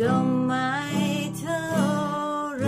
ก็ไม่เท่าไร